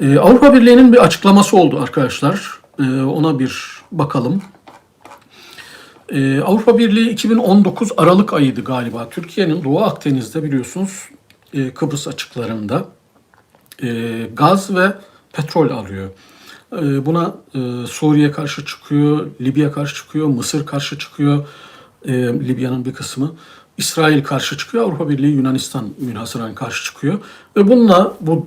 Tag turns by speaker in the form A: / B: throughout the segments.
A: Ee, Avrupa Birliği'nin bir açıklaması oldu arkadaşlar. Ee, ona bir bakalım. Ee, Avrupa Birliği 2019 Aralık ayıydı galiba. Türkiye'nin Doğu Akdeniz'de biliyorsunuz e, Kıbrıs açıklarında e, gaz ve petrol alıyor. E, buna e, Suriye karşı çıkıyor, Libya karşı çıkıyor, Mısır karşı çıkıyor, e, Libya'nın bir kısmı. İsrail karşı çıkıyor, Avrupa Birliği Yunanistan münhasıran karşı çıkıyor. Ve bununla bu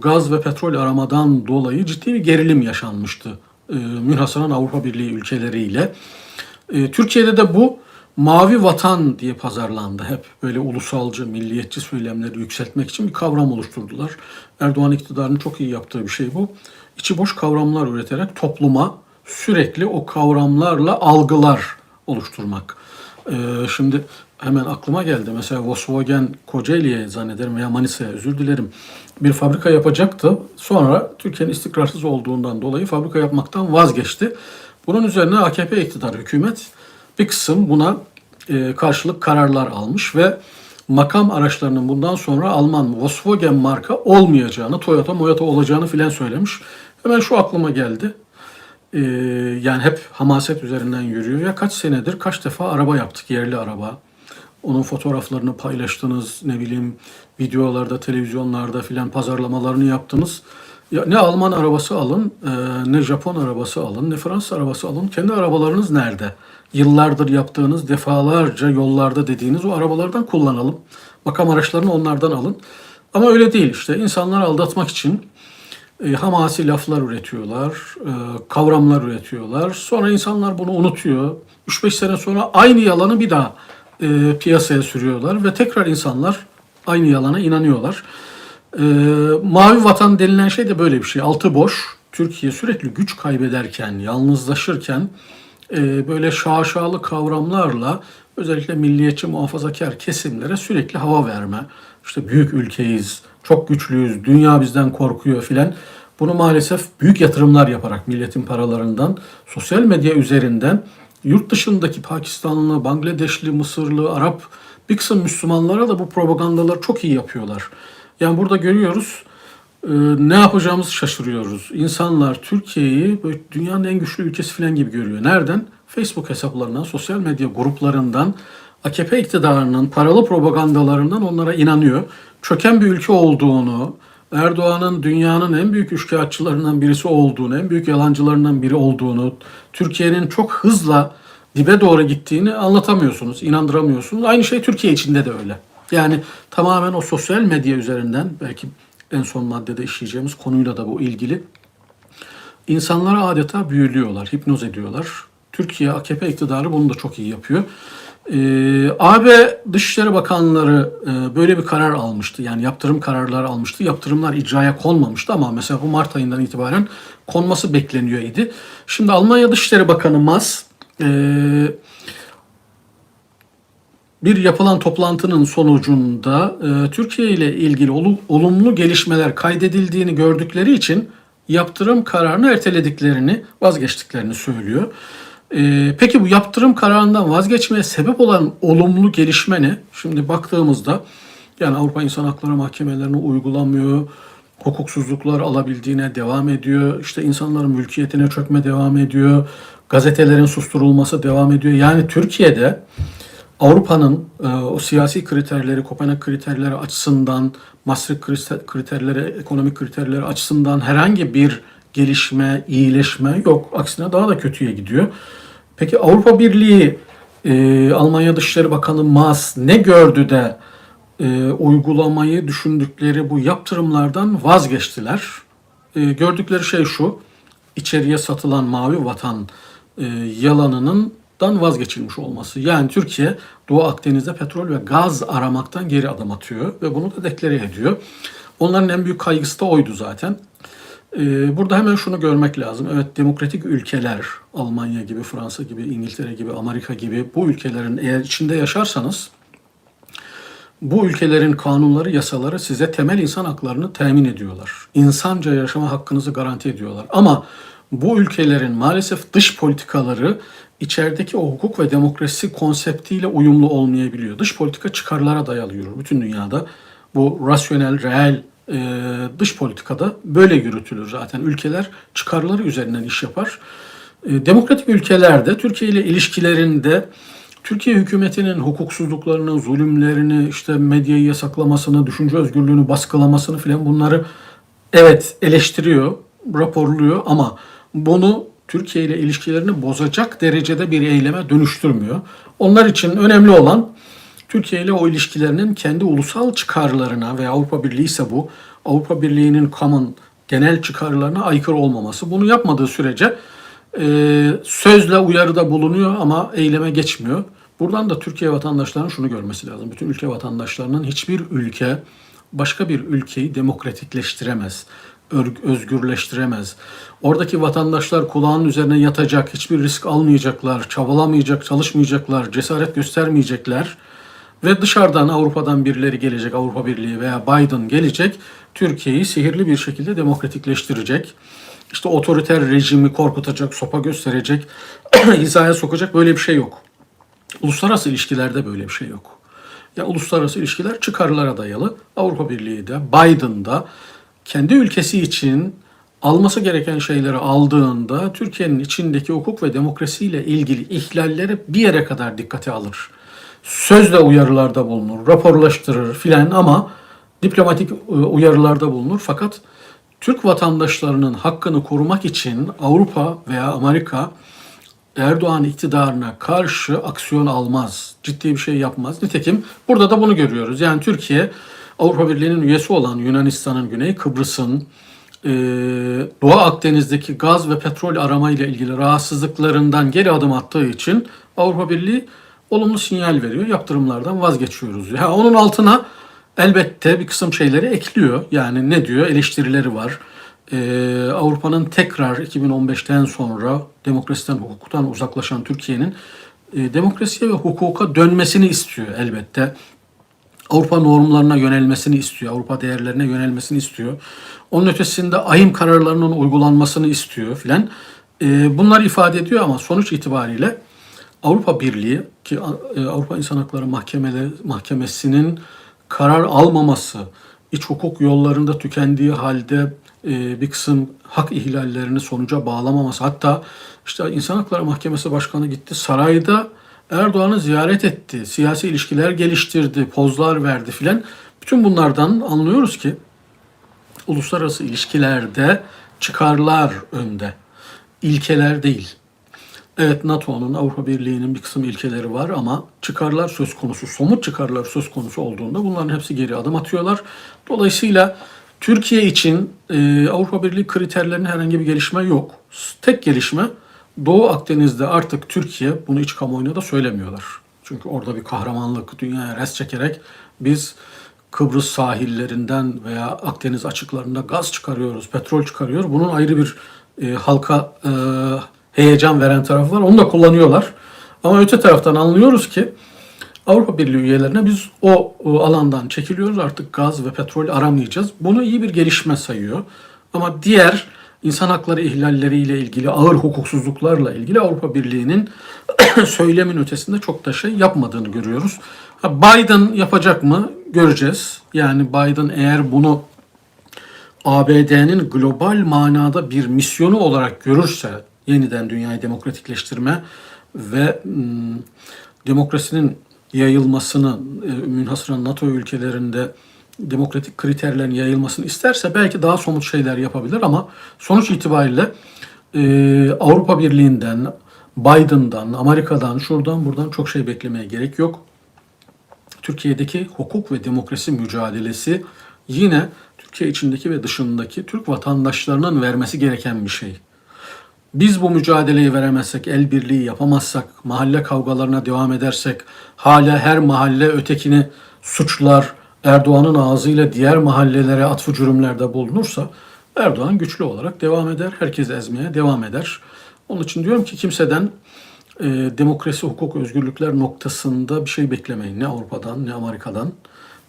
A: gaz ve petrol aramadan dolayı ciddi bir gerilim yaşanmıştı e, münhasıran Avrupa Birliği ülkeleriyle. E, Türkiye'de de bu mavi vatan diye pazarlandı. Hep böyle ulusalcı, milliyetçi söylemleri yükseltmek için bir kavram oluşturdular. Erdoğan iktidarının çok iyi yaptığı bir şey bu. İçi boş kavramlar üreterek topluma sürekli o kavramlarla algılar oluşturmak. E, şimdi hemen aklıma geldi. Mesela Volkswagen Kocaeli'ye zannederim veya Manisa'ya özür dilerim bir fabrika yapacaktı. Sonra Türkiye'nin istikrarsız olduğundan dolayı fabrika yapmaktan vazgeçti. Bunun üzerine AKP iktidar hükümet bir kısım buna e, karşılık kararlar almış ve makam araçlarının bundan sonra Alman Volkswagen marka olmayacağını, Toyota Moyota olacağını filan söylemiş. Hemen şu aklıma geldi. Ee, yani hep hamaset üzerinden yürüyor. Ya kaç senedir kaç defa araba yaptık, yerli araba. Onun fotoğraflarını paylaştınız, ne bileyim videolarda, televizyonlarda filan pazarlamalarını yaptınız. Ya ne Alman arabası alın, e, ne Japon arabası alın, ne Fransız arabası alın. Kendi arabalarınız nerede? Yıllardır yaptığınız, defalarca yollarda dediğiniz o arabalardan kullanalım. Makam araçlarını onlardan alın. Ama öyle değil işte. İnsanları aldatmak için e, hamasi laflar üretiyorlar, e, kavramlar üretiyorlar. Sonra insanlar bunu unutuyor. 3-5 sene sonra aynı yalanı bir daha e, piyasaya sürüyorlar ve tekrar insanlar aynı yalana inanıyorlar. E, mavi vatan denilen şey de böyle bir şey. Altı boş. Türkiye sürekli güç kaybederken, yalnızlaşırken e, böyle şaşalı kavramlarla özellikle milliyetçi muhafazakar kesimlere sürekli hava verme. İşte büyük ülkeyiz, çok güçlüyüz, dünya bizden korkuyor filan. Bunu maalesef büyük yatırımlar yaparak milletin paralarından, sosyal medya üzerinden yurt dışındaki Pakistanlı, Bangladeşli, Mısırlı, Arap bir kısım Müslümanlara da bu propagandalar çok iyi yapıyorlar. Yani burada görüyoruz e, ne yapacağımızı şaşırıyoruz. İnsanlar Türkiye'yi dünyanın en güçlü ülkesi falan gibi görüyor. Nereden? Facebook hesaplarından, sosyal medya gruplarından, AKP iktidarının paralı propagandalarından onlara inanıyor. Çöken bir ülke olduğunu, Erdoğan'ın dünyanın en büyük üçkağıtçılarından birisi olduğunu, en büyük yalancılarından biri olduğunu, Türkiye'nin çok hızla dibe doğru gittiğini anlatamıyorsunuz, inandıramıyorsunuz. Aynı şey Türkiye içinde de öyle. Yani tamamen o sosyal medya üzerinden belki en son maddede işleyeceğimiz konuyla da bu ilgili. İnsanlara adeta büyülüyorlar, hipnoz ediyorlar. Türkiye AKP iktidarı bunu da çok iyi yapıyor. Ee, AB Dışişleri Bakanları e, böyle bir karar almıştı. Yani yaptırım kararları almıştı. Yaptırımlar icraya konmamıştı ama mesela bu Mart ayından itibaren konması bekleniyor idi. Şimdi Almanya Dışişleri Bakanı Mas e, bir yapılan toplantının sonucunda e, Türkiye ile ilgili olu- olumlu gelişmeler kaydedildiğini gördükleri için yaptırım kararını ertelediklerini, vazgeçtiklerini söylüyor. E, peki bu yaptırım kararından vazgeçmeye sebep olan olumlu gelişme ne? Şimdi baktığımızda yani Avrupa İnsan Hakları Mahkemelerine uygulamıyor, hukuksuzluklar alabildiğine devam ediyor, işte insanların mülkiyetine çökme devam ediyor, gazetelerin susturulması devam ediyor. Yani Türkiye'de Avrupa'nın e, o siyasi kriterleri, Kopenhag kriterleri açısından, Maastricht kriter- kriterleri, ekonomik kriterleri açısından herhangi bir gelişme, iyileşme yok. Aksine daha da kötüye gidiyor. Peki Avrupa Birliği, e, Almanya Dışişleri Bakanı Maas ne gördü de e, uygulamayı düşündükleri bu yaptırımlardan vazgeçtiler? E, gördükleri şey şu, içeriye satılan mavi vatan e, yalanının vazgeçilmiş olması. Yani Türkiye Doğu Akdeniz'de petrol ve gaz aramaktan geri adım atıyor ve bunu da deklare ediyor. Onların en büyük kaygısı da oydu zaten. Ee, burada hemen şunu görmek lazım. Evet demokratik ülkeler, Almanya gibi, Fransa gibi, İngiltere gibi, Amerika gibi bu ülkelerin eğer içinde yaşarsanız bu ülkelerin kanunları, yasaları size temel insan haklarını temin ediyorlar. İnsanca yaşama hakkınızı garanti ediyorlar. Ama bu ülkelerin maalesef dış politikaları içerideki o hukuk ve demokrasi konseptiyle uyumlu olmayabiliyor. Dış politika çıkarlara dayalı yürür bütün dünyada. Bu rasyonel, reel e, dış politikada böyle yürütülür zaten. Ülkeler çıkarları üzerinden iş yapar. E, demokratik ülkelerde Türkiye ile ilişkilerinde Türkiye hükümetinin hukuksuzluklarını, zulümlerini, işte medyayı yasaklamasını, düşünce özgürlüğünü baskılamasını filan bunları evet eleştiriyor, raporluyor ama bunu Türkiye ile ilişkilerini bozacak derecede bir eyleme dönüştürmüyor. Onlar için önemli olan Türkiye ile o ilişkilerinin kendi ulusal çıkarlarına veya Avrupa Birliği ise bu Avrupa Birliği'nin common genel çıkarlarına aykırı olmaması. Bunu yapmadığı sürece e, sözle uyarıda bulunuyor ama eyleme geçmiyor. Buradan da Türkiye vatandaşlarının şunu görmesi lazım. Bütün ülke vatandaşlarının hiçbir ülke başka bir ülkeyi demokratikleştiremez, özgürleştiremez. Oradaki vatandaşlar kulağının üzerine yatacak, hiçbir risk almayacaklar, çabalamayacak, çalışmayacaklar, cesaret göstermeyecekler. Ve dışarıdan Avrupa'dan birileri gelecek, Avrupa Birliği veya Biden gelecek, Türkiye'yi sihirli bir şekilde demokratikleştirecek. İşte otoriter rejimi korkutacak, sopa gösterecek, hizaya sokacak böyle bir şey yok. Uluslararası ilişkilerde böyle bir şey yok. Ya uluslararası ilişkiler çıkarlara dayalı. Avrupa Birliği de Biden da kendi ülkesi için alması gereken şeyleri aldığında Türkiye'nin içindeki hukuk ve demokrasiyle ilgili ihlalleri bir yere kadar dikkate alır. Sözle uyarılarda bulunur, raporlaştırır filan ama diplomatik e, uyarılarda bulunur. Fakat Türk vatandaşlarının hakkını korumak için Avrupa veya Amerika Erdoğan iktidarına karşı aksiyon almaz. Ciddi bir şey yapmaz. Nitekim burada da bunu görüyoruz. Yani Türkiye Avrupa Birliği'nin üyesi olan Yunanistan'ın, Güney Kıbrıs'ın, e, Doğu Akdeniz'deki gaz ve petrol arama ile ilgili rahatsızlıklarından geri adım attığı için Avrupa Birliği olumlu sinyal veriyor. Yaptırımlardan vazgeçiyoruz. Ya onun altına elbette bir kısım şeyleri ekliyor. Yani ne diyor? Eleştirileri var. Ee, Avrupa'nın tekrar 2015'ten sonra demokrasiden, hukuktan uzaklaşan Türkiye'nin e, demokrasiye ve hukuka dönmesini istiyor elbette. Avrupa normlarına yönelmesini istiyor, Avrupa değerlerine yönelmesini istiyor. Onun ötesinde ahim kararlarının uygulanmasını istiyor filan. Ee, bunlar ifade ediyor ama sonuç itibariyle Avrupa Birliği ki e, Avrupa İnsan Hakları Mahkemeleri Mahkemesi'nin karar almaması, iç hukuk yollarında tükendiği halde e, bir kısım hak ihlallerini sonuca bağlamaması. Hatta işte İnsan Hakları Mahkemesi Başkanı gitti sarayda Erdoğan'ı ziyaret etti, siyasi ilişkiler geliştirdi, pozlar verdi filan. Bütün bunlardan anlıyoruz ki uluslararası ilişkilerde çıkarlar önde, ilkeler değil. Evet NATO'nun, Avrupa Birliği'nin bir kısım ilkeleri var ama çıkarlar söz konusu, somut çıkarlar söz konusu olduğunda bunların hepsi geri adım atıyorlar. Dolayısıyla Türkiye için e, Avrupa Birliği kriterlerinin herhangi bir gelişme yok. Tek gelişme Doğu Akdeniz'de artık Türkiye, bunu iç kamuoyuna da söylemiyorlar. Çünkü orada bir kahramanlık, dünyaya res çekerek biz Kıbrıs sahillerinden veya Akdeniz açıklarında gaz çıkarıyoruz, petrol çıkarıyoruz. Bunun ayrı bir e, halka e, heyecan veren tarafı var. Onu da kullanıyorlar. Ama öte taraftan anlıyoruz ki Avrupa Birliği üyelerine biz o, o alandan çekiliyoruz. Artık gaz ve petrol aramayacağız. Bunu iyi bir gelişme sayıyor. Ama diğer insan hakları ihlalleriyle ilgili, ağır hukuksuzluklarla ilgili Avrupa Birliği'nin söylemin ötesinde çok da şey yapmadığını görüyoruz. Biden yapacak mı? Göreceğiz. Yani Biden eğer bunu ABD'nin global manada bir misyonu olarak görürse yeniden dünyayı demokratikleştirme ve ım, demokrasinin yayılmasını, e, münhasıran NATO ülkelerinde demokratik kriterlerin yayılmasını isterse belki daha somut şeyler yapabilir ama sonuç itibariyle e, Avrupa Birliği'nden, Biden'dan, Amerika'dan, şuradan buradan çok şey beklemeye gerek yok. Türkiye'deki hukuk ve demokrasi mücadelesi yine Türkiye içindeki ve dışındaki Türk vatandaşlarının vermesi gereken bir şey. Biz bu mücadeleyi veremezsek, el birliği yapamazsak, mahalle kavgalarına devam edersek, hala her mahalle ötekini suçlar, Erdoğan'ın ağzıyla diğer mahallelere atfı cürümlerde bulunursa Erdoğan güçlü olarak devam eder, herkes ezmeye devam eder. Onun için diyorum ki kimseden e, demokrasi, hukuk, özgürlükler noktasında bir şey beklemeyin. Ne Avrupa'dan ne Amerika'dan.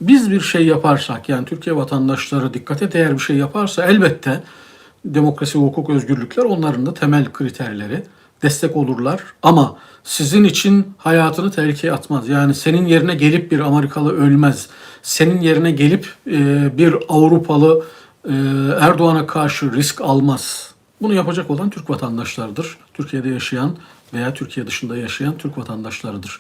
A: Biz bir şey yaparsak yani Türkiye vatandaşları dikkate değer bir şey yaparsa elbette demokrasi, hukuk, özgürlükler onların da temel kriterleri. destek olurlar ama sizin için hayatını tehlikeye atmaz. Yani senin yerine gelip bir Amerikalı ölmez. Senin yerine gelip e, bir Avrupalı e, Erdoğan'a karşı risk almaz. Bunu yapacak olan Türk vatandaşlarıdır. Türkiye'de yaşayan veya Türkiye dışında yaşayan Türk vatandaşlarıdır.